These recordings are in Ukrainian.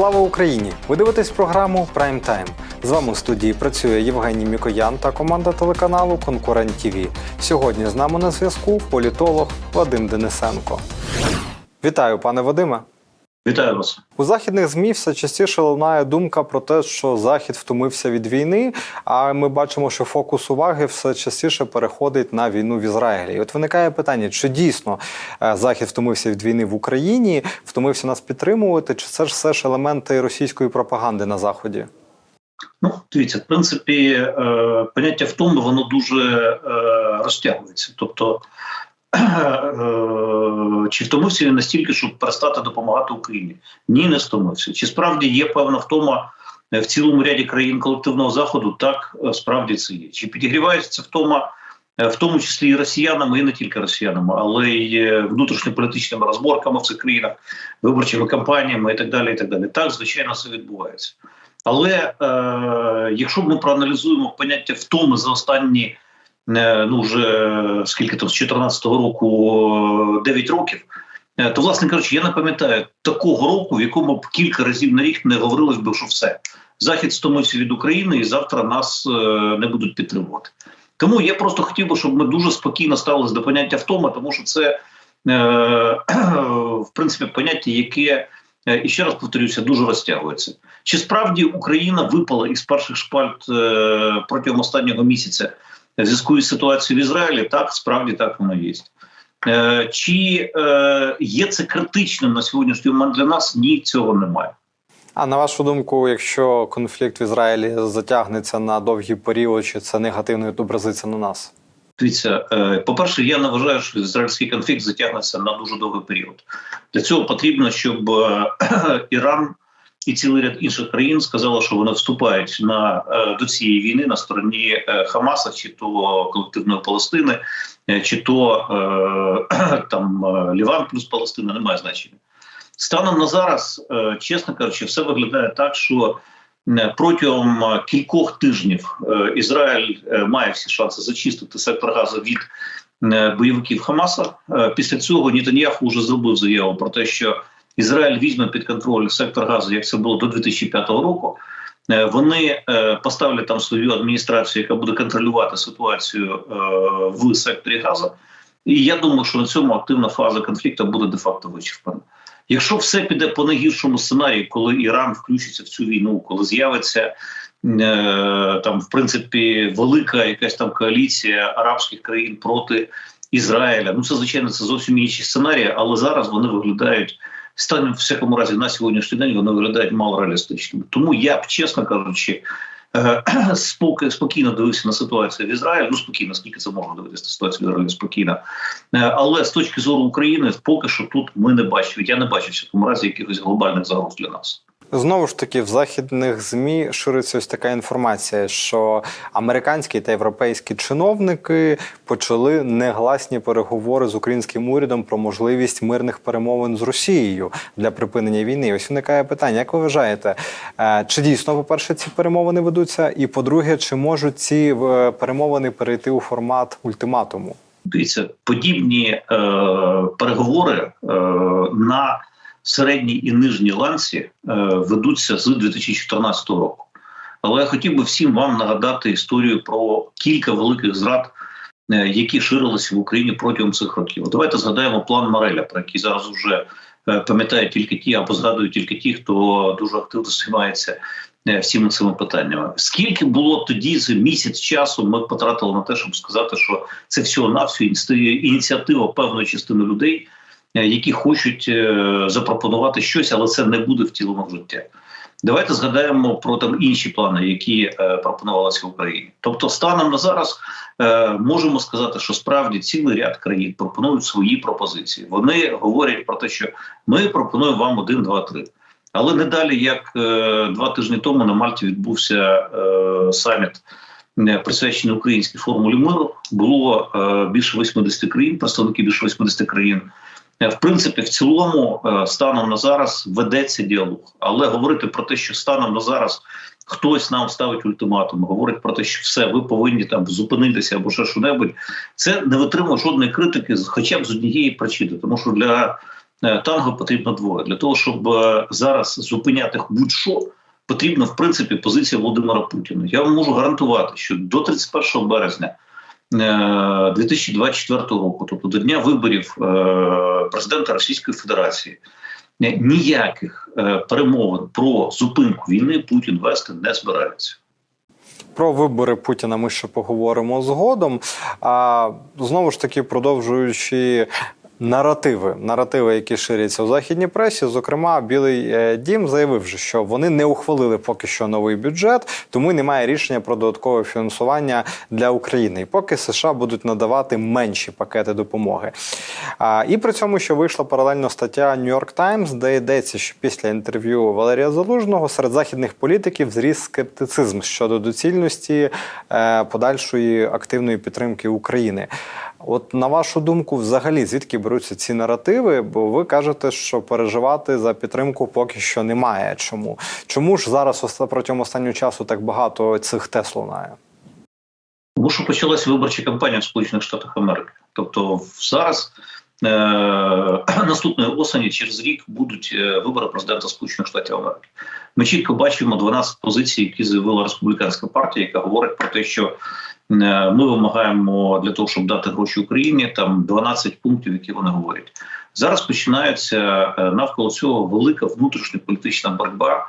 Слава Україні! Ви дивитесь програму Прайм Тайм. З вами у студії працює Євгеній Мікоян та команда телеканалу Конкурент ТІВІ. Сьогодні з нами на зв'язку політолог Вадим Денисенко. Вітаю, пане Вадиме. Вітаю вас. У західних змі все частіше лунає думка про те, що захід втомився від війни. А ми бачимо, що фокус уваги все частіше переходить на війну в Ізраїлі. І от виникає питання: чи дійсно е, захід втомився від війни в Україні, втомився нас підтримувати, чи це ж все ж елементи російської пропаганди на заході? Ну, дивіться, в принципі, е, поняття втоми воно дуже е, розтягується. Тобто, чи втомився він настільки, щоб перестати допомагати Україні? Ні, не втомився. Чи справді є певна втома в цілому ряді країн колективного заходу? Так, е, справді це є. Чи підігрівається втома, е, в тому числі і росіянами, і не тільки росіянами, але й е, внутрішньополітичними розборками в цих країнах, виборчими кампаніями і так далі. І так далі. Так, звичайно, це відбувається. Але е, якщо ми проаналізуємо поняття втоми за останні е, ну вже скільки там з 2014 року 9 років, е, то власне кажучи, я не пам'ятаю такого року, в якому б кілька разів на рік не говорилось би, що все захід стомився від України, і завтра нас е, не будуть підтримувати. Тому я просто хотів би, щоб ми дуже спокійно ставилися до поняття втома, тому що це е, в принципі поняття, яке і ще раз повторюся, дуже розтягується. Чи справді Україна випала із перших шпальт е, протягом останнього місяця в зв'язку із ситуацією в Ізраїлі? Так, справді так воно є. Е, чи е, є це критичним на сьогоднішній момент для нас? Ні, цього немає. А на вашу думку, якщо конфлікт в Ізраїлі затягнеться на довгий період, чи це негативно відобразиться на нас? Дивіться, по-перше, я не вважаю, що ізраїльський конфлікт затягнеться на дуже довгий період. Для цього потрібно, щоб Іран і цілий ряд інших країн сказали, що вони вступають на до цієї війни на стороні Хамаса, чи то колективної Палестини, чи то там Ліван плюс Палестина, немає значення. Станом на зараз, чесно кажучи, все виглядає так, що протягом кількох тижнів Ізраїль має всі шанси зачистити сектор газу від бойовиків Хамаса. Після цього Нітаньяху вже зробив заяву про те, що Ізраїль візьме під контроль сектор газу, як це було до 2005 року. Вони поставлять там свою адміністрацію, яка буде контролювати ситуацію в секторі газу. І я думаю, що на цьому активна фаза конфлікту буде де-факто вичерпана. Якщо все піде по найгіршому сценарію, коли Іран включиться в цю війну, коли з'явиться е, там, в принципі, велика якась там коаліція арабських країн проти Ізраїля, ну це звичайно це зовсім інші сценарії, але зараз вони виглядають станом в всякому разі на сьогоднішній день вони виглядають мало реалістичними. Тому я б чесно кажучи. Споки спокійно дивився на ситуацію в Ізраїлі. Ну спокійно, скільки це можна дивитися на ситуацію в Ізраїлі спокійно. Але з точки зору України, поки що тут ми не бачимо. Я не бачу в цьому разі якихось глобальних загроз для нас. Знову ж таки, в західних змі шириться ось така інформація, що американські та європейські чиновники почали негласні переговори з українським урядом про можливість мирних перемовин з Росією для припинення війни. Ось виникає питання: як ви вважаєте, чи дійсно по перше ці перемовини ведуться? І по-друге, чи можуть ці перемовини перейти у формат ультиматуму? Дивіться, подібні е, переговори е, на середній і нижній ланці е, ведуться з 2014 року. Але я хотів би всім вам нагадати історію про кілька великих зрад, е, які ширилися в Україні протягом цих років. Давайте згадаємо план Мареля, про який зараз вже е, пам'ятають тільки ті, або згадують тільки ті, хто дуже активно займається всіми цими питаннями. Скільки було тоді за місяць часу, ми потратили на те, щоб сказати, що це всього навсього ініціатива певної частини людей. Які хочуть запропонувати щось, але це не буде втілено в життя. Давайте згадаємо про там інші плани, які е, пропонувалися в Україні. Тобто, станом на зараз е, можемо сказати, що справді цілий ряд країн пропонують свої пропозиції. Вони говорять про те, що ми пропонуємо вам один, два, три. Але не далі, як е, два тижні тому на Мальті відбувся е, саміт. Присвячений українській формулі миру було е, більше 80 країн, представники більше 80 країн в принципі, в цілому, е, станом на зараз ведеться діалог, але говорити про те, що станом на зараз хтось нам ставить ультиматум, говорить про те, що все, ви повинні там зупинитися або ще що небудь, це не витримує жодної критики, хоча б з однієї причини, тому що для е, танго потрібно двоє. Для того, щоб е, зараз зупиняти будь-що, потрібна в принципі позиція Володимира Путіна. Я вам можу гарантувати, що до 31 березня. Е, 2024 року, тобто до дня виборів е, президента Російської Федерації, е, ніяких е, перемовин про зупинку війни Путін вести не збирається. Про вибори Путіна ми ще поговоримо згодом. А знову ж таки, продовжуючи. Наративи, наративи, які ширяться у західній пресі, зокрема, Білий е, Дім заявив, що вони не ухвалили поки що новий бюджет, тому немає рішення про додаткове фінансування для України. І поки США будуть надавати менші пакети допомоги. А, і при цьому, що вийшла паралельно стаття New York Times, де йдеться, що після інтерв'ю Валерія Залужного серед західних політиків зріс скептицизм щодо доцільності е, подальшої активної підтримки України. От на вашу думку, взагалі, звідки беруться ці наративи? Бо ви кажете, що переживати за підтримку поки що немає. Чому? Чому ж зараз протягом останнього часу так багато цих тез лунає? Тому що почалася виборча кампанія в Сполучених Штатах Америки. Тобто зараз наступної осені через рік будуть е, вибори президента Сполучених Штатів Америки. Ми чітко бачимо 12 позицій, які заявила республіканська партія, яка говорить про те, що е, ми вимагаємо для того, щоб дати гроші Україні, там 12 пунктів, які вони говорять. Зараз починається е, навколо цього велика внутрішньополітична боротьба.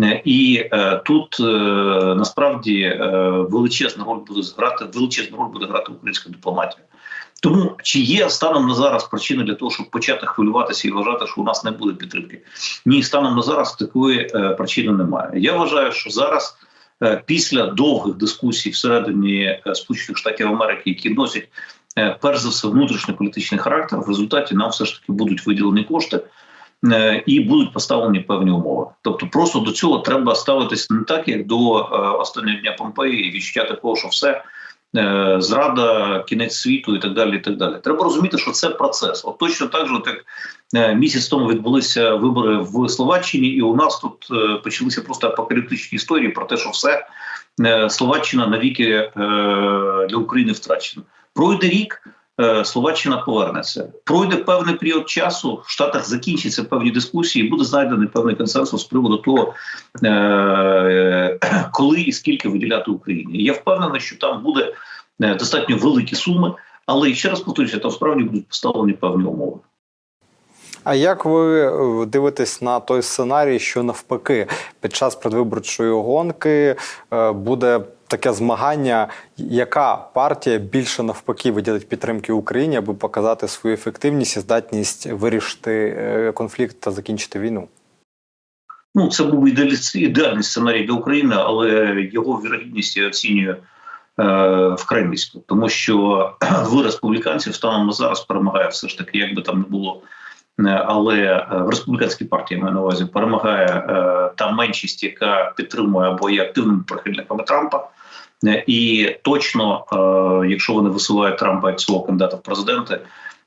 Е, І тут насправді величезну роль буде зграти, величезну роль буде грати українська дипломатія. Тому чи є станом на зараз причини для того, щоб почати хвилюватися і вважати, що у нас не буде підтримки? Ні, станом на зараз такої е, причини немає. Я вважаю, що зараз, е, після довгих дискусій всередині е, Сполучених Штатів Америки, які носять е, перш за все внутрішньополітичний характер, в результаті нам все ж таки будуть виділені кошти. І будуть поставлені певні умови. Тобто, просто до цього треба ставитися не так, як до останнього дня Помпеї, і відчуття такого, що все зрада, кінець світу і так далі. І так далі. Треба розуміти, що це процес. От точно так же, от як е, місяць тому відбулися вибори в Словаччині, і у нас тут е, почалися просто апокаліптичні історії про те, що все е, Словаччина навіки е, для України втрачена. Пройде рік. е, Словаччина повернеться. Пройде певний період часу. В Штатах закінчаться певні дискусії, буде знайдений певний консенсус з приводу того, е, коли і скільки виділяти Україні. Я впевнений, що там буде е, достатньо великі суми, але ще раз повторюся, там справді будуть поставлені певні умови. А як ви е, дивитесь на той сценарій, що навпаки під час предвиборчої гонки е, буде таке змагання, яка партія більше навпаки виділить підтримки Україні, аби показати свою ефективність і здатність вирішити конфлікт та закінчити війну? Ну, це був ідеальний сценарій для України, але його вірогідність я оцінюю е, вкрай низько, тому що в республіканців станом на зараз перемагає все ж таки, як би там не було. Е, Але е, в республіканській партії маю на увазі перемагає е, та меншість, яка підтримує або є активними прихильниками Трампа. Е, І точно, е, якщо вони висувають Трампа як свого кандидата в президенти,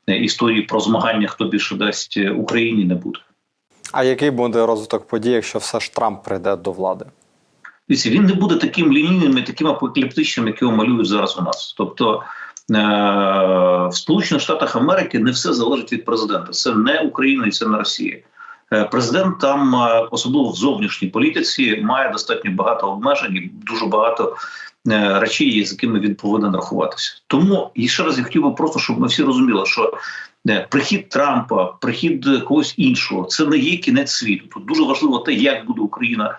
е, історії про змагання, хто більше дасть е, Україні, не буде. А який буде розвиток подій, якщо все ж Трамп прийде до влади? Він не буде таким лінійним і таким апокаліптичним, як його малюють зараз у нас. Тобто е- в Сполучених Штатах Америки не все залежить від президента. Це не Україна і це не Росія. Е, Президент там, е, особливо в зовнішній політиці, має достатньо багато обмежень і дуже багато речей, з якими він повинен рахуватися. Тому і ще раз я хотів би просто, щоб ми всі розуміли, що е, прихід Трампа, прихід когось іншого, це не є кінець світу. Тут дуже важливо те, як буде Україна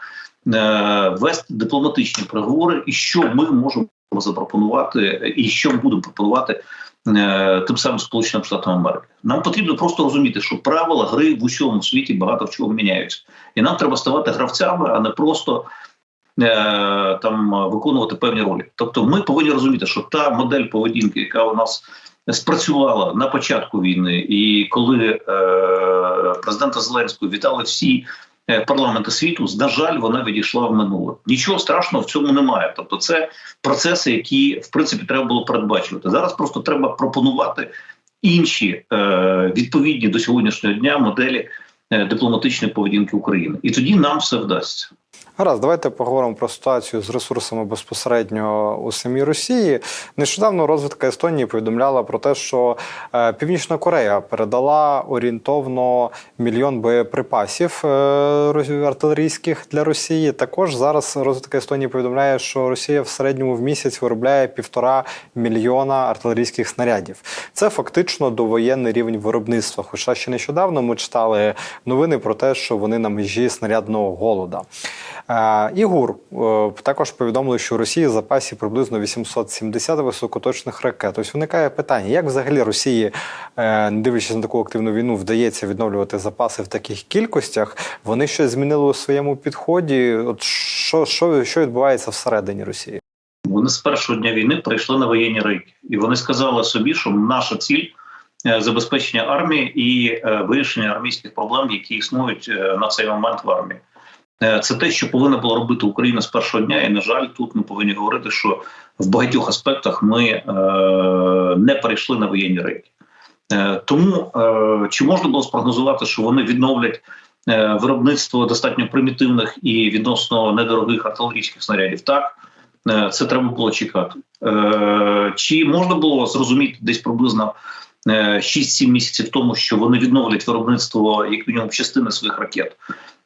е, вести дипломатичні переговори, і що ми можемо запропонувати, і що ми будемо пропонувати е, тим самим Сполученим Штатам Америки. Нам потрібно просто розуміти, що правила гри в усьому світі багато в чому міняються, і нам треба ставати гравцями, а не просто. Е, Там виконувати певні ролі, тобто ми повинні розуміти, що та модель поведінки, яка у нас спрацювала на початку війни, і коли е, президента Зеленського вітали всі е, парламенти світу, на жаль, вона відійшла в минуле. Нічого страшного в цьому немає. Тобто, це процеси, які в принципі треба було передбачувати. Зараз просто треба пропонувати інші е, відповідні до сьогоднішнього дня моделі е, дипломатичної поведінки України, і тоді нам все вдасться. Гаразд, давайте поговоримо про ситуацію з ресурсами безпосередньо у самій Росії. Нещодавно розвідка Естонії повідомляла про те, що е, Північна Корея передала орієнтовно мільйон боєприпасів е, артилерійських для Росії. Також зараз розвідка Естонії повідомляє, що Росія в середньому в місяць виробляє півтора мільйона артилерійських снарядів. Це фактично довоєнний рівень виробництва. Хоча ще нещодавно ми читали новини про те, що вони на межі снарядного голода. Е, Ігур е, також повідомили, що у Росії в запасі приблизно 870 високоточних ракет. Ось виникає питання, як взагалі Росії, не дивлячись на таку активну війну, вдається відновлювати запаси в таких кількостях. Вони щось змінили у своєму підході. От що, що, що відбувається всередині Росії? Вони з першого дня війни прийшли на воєнні рейки, і вони сказали собі, що наша ціль е, забезпечення армії і вирішення армійських проблем, які існують на цей момент в армії. Е, Це те, що повинна була робити Україна з першого дня. І на жаль, тут ми повинні говорити, що в багатьох аспектах ми е, не перейшли на воєнні рейки. Е, Тому е, чи можна було спрогнозувати, що вони відновлять е, виробництво достатньо примітивних і відносно недорогих артилерійських снарядів? Так. Е, Це треба було чекати. Е, Чи можна було зрозуміти десь приблизно е, 6-7 місяців тому, що вони відновлять виробництво як мінімум частини своїх ракет?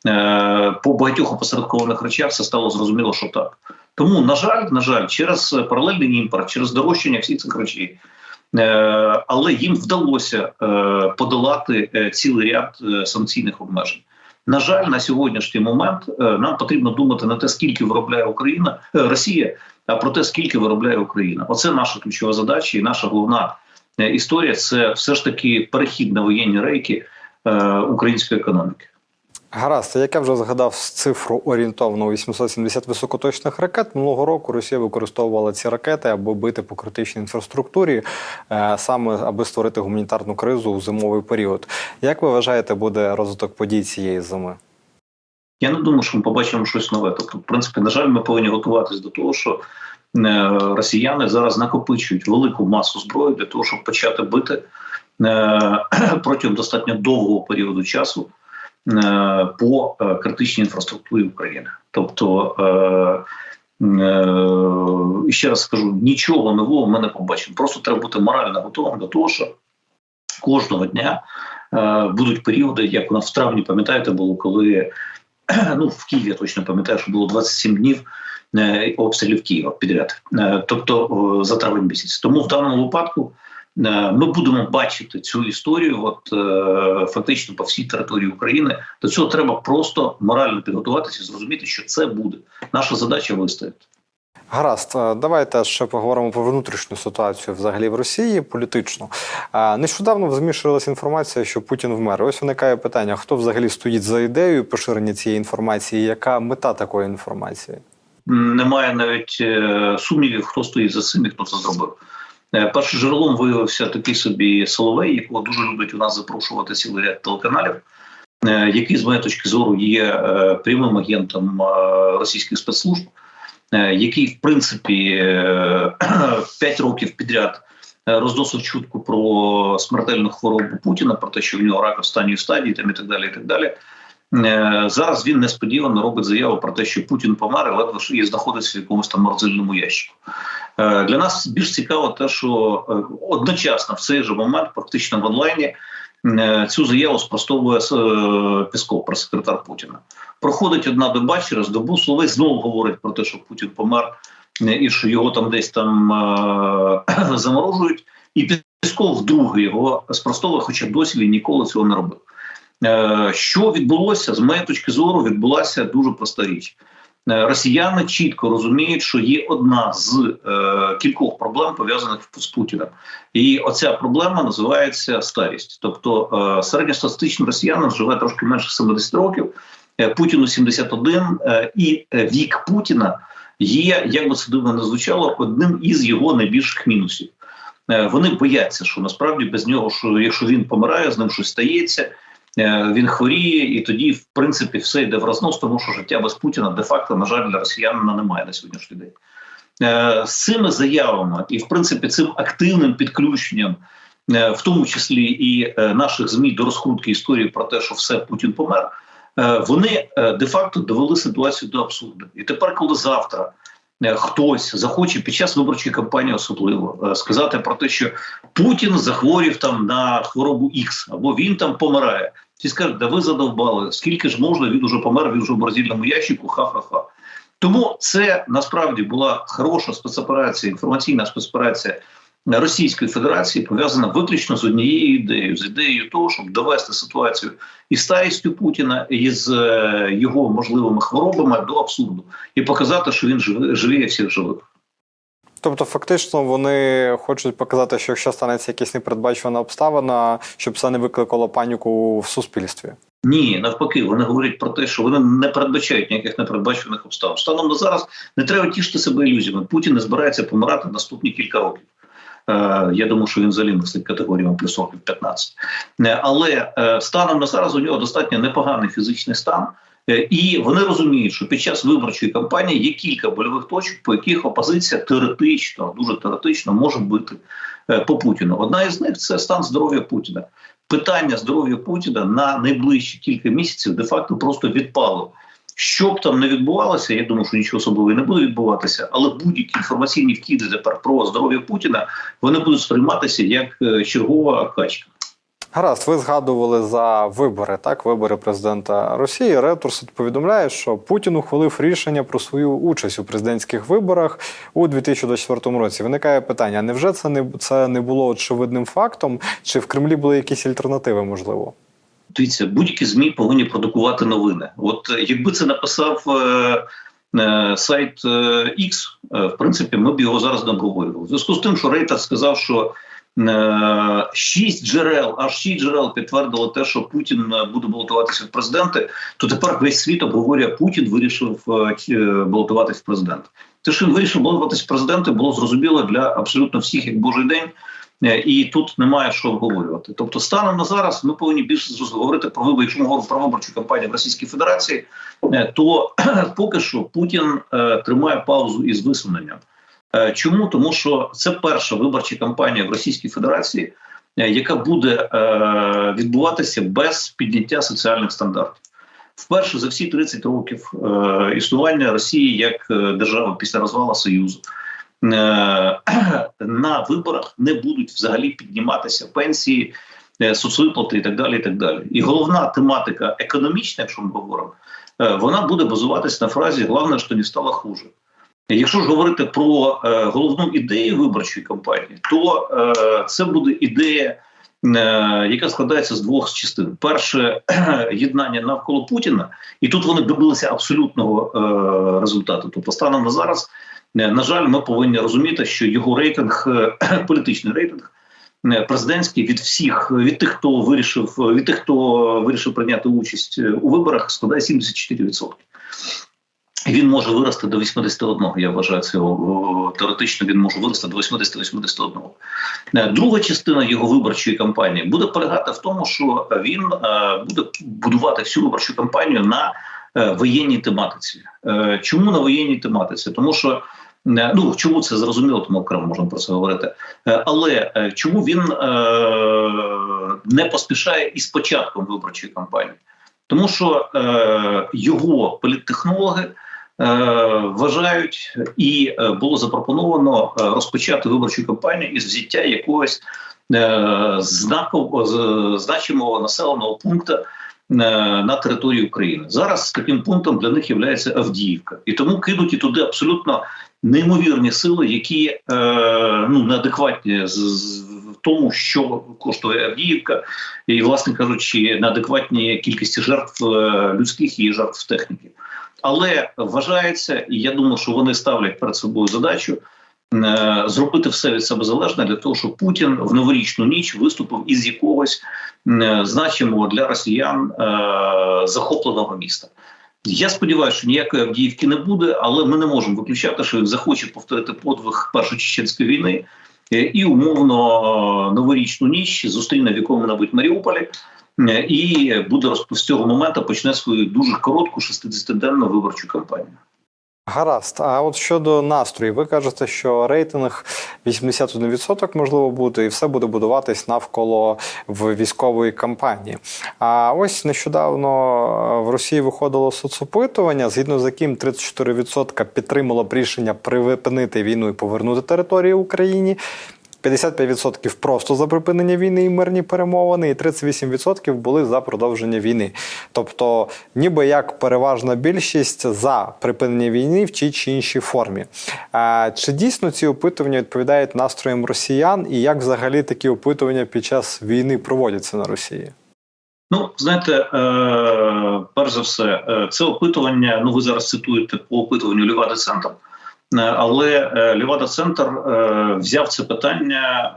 Е, По багатьох опосередкованих речах це стало зрозуміло, що так. Тому, на жаль, на жаль, через паралельний імпорт, через дорожчання всіх цих речей. Е, Але їм вдалося е, подолати цілий ряд санкційних обмежень. На жаль, на сьогоднішній момент нам потрібно думати не те, скільки виробляє Україна Росія, а про те, скільки виробляє Україна. Оце наша ключова задача і наша головна історія це все ж таки перехід на воєнні рейки української економіки. Гаразд, як я вже згадав цифру орієнтовно 870 високоточних ракет. Минулого року Росія використовувала ці ракети, аби бити по критичній інфраструктурі, е, саме аби створити гуманітарну кризу у зимовий період. Як ви вважаєте, буде розвиток подій цієї зими? Я не думаю, що ми побачимо щось нове. Тобто, в принципі, на жаль, ми повинні готуватись до того, що е, росіяни зараз накопичують велику масу зброї для того, щоб почати бити е, протягом достатньо довгого періоду часу по е, критичній інфраструктурі України. Тобто, е, е, ще раз скажу, нічого нового ми не побачимо. Просто треба бути морально готовим до того, що кожного дня е, будуть періоди, як у нас в травні, пам'ятаєте, було коли ну в Києві я точно пам'ятаю, що було 27 днів е, обстрілів Києва підряд, е, тобто за травень місяць. Тому в даному випадку е, ми будемо бачити цю історію, от е, фактично по всій території України. До цього треба просто морально підготуватися, і зрозуміти, що це буде. Наша задача вистояти. Гаразд, е, давайте ще поговоримо про внутрішню ситуацію взагалі в Росії політично. Е, Нещодавно в ЗМІ ширилася інформація, що Путін вмер. Ось виникає питання: хто взагалі стоїть за ідеєю поширення цієї інформації? Яка мета такої інформації? Немає навіть е, сумнівів, хто стоїть за цим і хто це зробив. Е, Першим джерелом виявився такий собі Соловей, якого дуже любить у нас запрошувати цілий ряд телеканалів, е, який, з моєї точки зору, є е, прямим агентом російських спецслужб, який, в принципі, п'ять років підряд розносив чутку про смертельну хворобу Путіна, про те, що в нього рак останньої стадії, там і так далі. І так далі. Е, Зараз він несподівано робить заяву про те, що Путін помер, ледве і знаходиться в якомусь там морозильному ящику. Е, Для нас більш цікаво те, що е, одночасно в цей же момент, практично в онлайні, цю заяву спростовує Пісков, прес-секретар Путіна. Проходить одна доба через добу. Словей знову говорить про те, що Путін помер і що його там десь там заморожують. І Пісков вдруге його спростовує, хоча досі він ніколи цього не робив. Е, Що відбулося з моєї точки зору, відбулася дуже проста річ. Е, Росіяни чітко розуміють, що є одна з е, кількох проблем пов'язаних з Путіним, і оця проблема називається старість. Тобто е, середньостатистичний росіянин живе трошки менше 70 років, е, Путіну 71, е, і вік Путіна є, як би це дивно не звучало, одним із його найбільших мінусів. Е, Вони бояться, що насправді без нього, що якщо він помирає, з ним щось стається. Е, Він хворіє, і тоді, в принципі, все йде в рознос, тому що життя без Путіна де-факто, на жаль, для росіянина немає на сьогоднішній день. Е, З цими заявами і, в принципі, цим активним підключенням, е, в тому числі і наших змі до розкрутки історії про те, що все Путін помер. вони де-факто довели ситуацію до абсурду. І тепер, коли завтра хтось захоче під час виборчої кампанії, особливо сказати про те, що Путін захворів там на хворобу X, або він там помирає. Ті скажуть, да ви задовбали, скільки ж можна, він уже помер, він вже в морозильному ящику, ха-ха-ха. Тому це насправді була хороша спецоперація, інформаційна спецоперація Російської Федерації, пов'язана виключно з однією ідеєю, з ідеєю того, щоб довести ситуацію із старістю Путіна і з е, його можливими хворобами до абсурду і показати, що він живе живіє всіх живих. Тобто, фактично, вони хочуть показати, що якщо станеться якась непередбачувана обставина, щоб це не викликало паніку в суспільстві. Ні, навпаки, вони говорять про те, що вони не передбачають ніяких непередбачених обставин. Станом на зараз не треба тішити себе ілюзіями. Путін не збирається помирати наступні кілька років. Е, Я думаю, що він взагалі мислить категоріями плюс років 15. Е, Але е, станом на зараз у нього достатньо непоганий фізичний стан. Е, І вони розуміють, що під час виборчої кампанії є кілька больових точок, по яких опозиція теоретично, дуже теоретично може бити е, по Путіну. Одна із них це стан здоров'я Путіна. Питання здоров'я Путіна на найближчі кілька місяців де-факто просто відпало. Що б там не відбувалося, я думаю, що нічого особливого не буде відбуватися, але будь-які інформаційні вкиди тепер про здоров'я Путіна вони будуть сприйматися як е, чергова качка. Гаразд, ви згадували за вибори, так, вибори президента Росії. Реутурс повідомляє, що Путін ухвалив рішення про свою участь у президентських виборах у 2024 році. Виникає питання: невже це не це не було очевидним фактом? Чи в Кремлі були якісь альтернативи? Можливо? Дивіться, будь-які змі повинні продукувати новини. От е, якби це написав е, е, сайт X, в принципі, ми б його зараз не обговорювали. В зв'язку з тим, що Рейтер сказав, що шість джерел, аж шість джерел підтвердило те, що Путін е, буде балотуватися в президенти, то тепер весь світ обговорює Путін вирішив е, е, балотуватись в президенти. Те, що він вирішив балотуватись в президенти, було зрозуміло для абсолютно всіх, як божий день. Е, І тут немає що обговорювати. Тобто, станом на зараз ми повинні більше говорити про вибори. Якщо ми говоримо про виборчу кампанію в Російській Федерації, е, то поки що Путін е, тримає паузу із висуненням. Е, Чому тому, що це перша виборча кампанія в Російській Федерації, е, яка буде е, відбуватися без підняття соціальних стандартів. Вперше за всі 30 років існування Росії як держави після розвалу Союзу на виборах не будуть взагалі підніматися пенсії, соцвиплати і так далі. І так далі. І головна тематика економічна, якщо ми говоримо, вона буде базуватись на фразі Головне, що не стало хуже. Якщо ж говорити про е, головну ідею виборчої кампанії, то е, це буде ідея, е, яка складається з двох частин: перше єднання навколо Путіна, і тут вони добилися абсолютного е, результату. Тобто, станом на зараз, е, на жаль, ми повинні розуміти, що його рейтинг, е, політичний рейтинг. е, Президентський від всіх від тих, хто вирішив від тих, хто вирішив прийняти участь е, у виборах, складає 74%. Він може вирости до 81, Я вважаю це теоретично. Він може вирости до 80-81. Е, Друга частина його виборчої кампанії буде полягати в тому, що він е, буде будувати всю виборчу кампанію на е, воєнній тематиці. Чому на воєнній тематиці? Тому що ну чому це зрозуміло, тому окремо можемо про це говорити. Але чому він не поспішає із початком виборчої кампанії? Тому що е, його політтехнологи вважають, і е, було запропоновано е, розпочати виборчу кампанію із взяття якогось е, знакового значимого населеного пункту е, на території України. Зараз таким пунктом для них є Авдіївка, і тому кинуті туди абсолютно неймовірні сили, які е, ну неадекватні з, з тому, що коштує Авдіївка, і, власне кажучи, на адекватні кількості жертв е, людських і жертв техніки. Але вважається, і я думаю, що вони ставлять перед собою задачу е, зробити все від себе залежне для того, щоб Путін в новорічну ніч виступив із якогось е, значимого для росіян е, захопленого міста. Я сподіваюся, що ніякої Авдіївки не буде, але ми не можемо виключати, що він захоче повторити подвиг Першої чеченської війни і умовно новорічну ніч зустріне в якому-небудь Маріуполі. е, І буде з цього моменту почне свою дуже коротку 60-денну виборчу кампанію. Гаразд. А от щодо настрою, ви кажете, що рейтинг 81% можливо буде, і все буде будуватись навколо військової кампанії. А ось нещодавно е, в Росії виходило соцопитування, згідно з яким 34% підтримало б рішення припинити війну і повернути територію Україні. 55% просто за припинення війни і мирні перемовини, і 38% були за продовження війни. Тобто, ніби як переважна більшість за припинення війни в тій чи іншій формі. Чи дійсно ці опитування відповідають настроям росіян, і як взагалі такі опитування під час війни проводяться на Росії? Ну, знаєте, е, перш за все, е, це опитування. Ну, ви зараз цитуєте по опитуванню Лівада Центр. Е, Але е, Лівада Центр е, взяв це питання,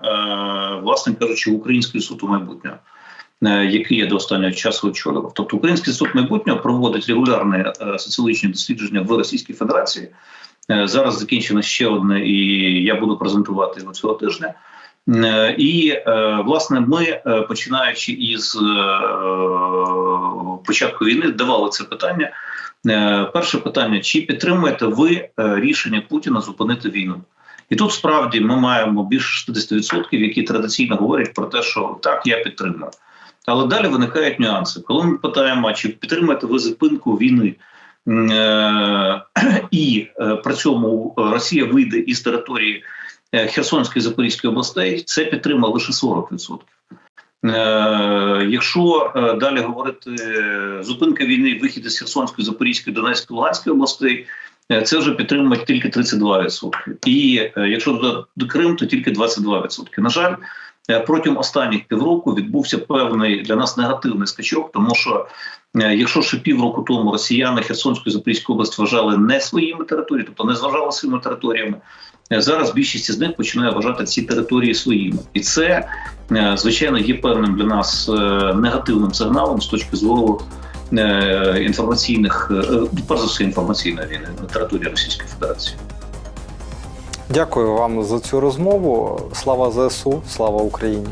власне кажучи, в Український суд у майбутнього, який я до останнього часу очолював. Тобто, Український суд майбутнього проводить регулярні е, соціологічні дослідження в Російській Федерації. Зараз закінчено ще одне, і я буду презентувати його цього тижня. І власне ми, починаючи із початку війни, давали це питання. Е, Перше питання: чи підтримуєте ви е, рішення Путіна зупинити війну? І тут справді ми маємо більше 60%, які традиційно говорять про те, що так, я підтримую. Але далі виникають нюанси. Коли ми питаємо, чи підтримуєте ви зупинку війни, е, і при цьому Росія вийде із території Херсонської і Запорізької областей, це підтримає лише 40%. Е, Якщо е, далі говорити зупинка війни, вихід із Херсонської, Запорізької, Донецької, Луганської областей, е, це вже підтримують тільки 32%. І якщо до Крим, то тільки 22%. На жаль, протягом останніх півроку відбувся певний для нас негативний скачок, тому що е, якщо ще півроку тому росіяни Херсонську і Запорізьку область вважали не своїми територіями, тобто не зважали своїми територіями, е, зараз більшість із них починає вважати ці території своїми, і це е, звичайно є певним для нас е, негативним сигналом з точки зору е, інформаційних, е, перш за все інформаційної війни на території Російської Федерації. Дякую вам за цю розмову. Слава ЗСУ, слава Україні.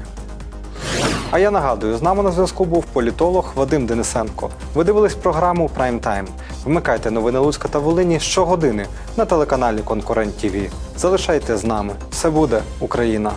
А я нагадую, з нами на зв'язку був політолог Вадим Денисенко. Ви дивились програму Прайм Тайм. Вмикайте новини Луцька та Волині щогодини на телеканалі Конкурент ТІВІ. Залишайте з нами. Все буде Україна.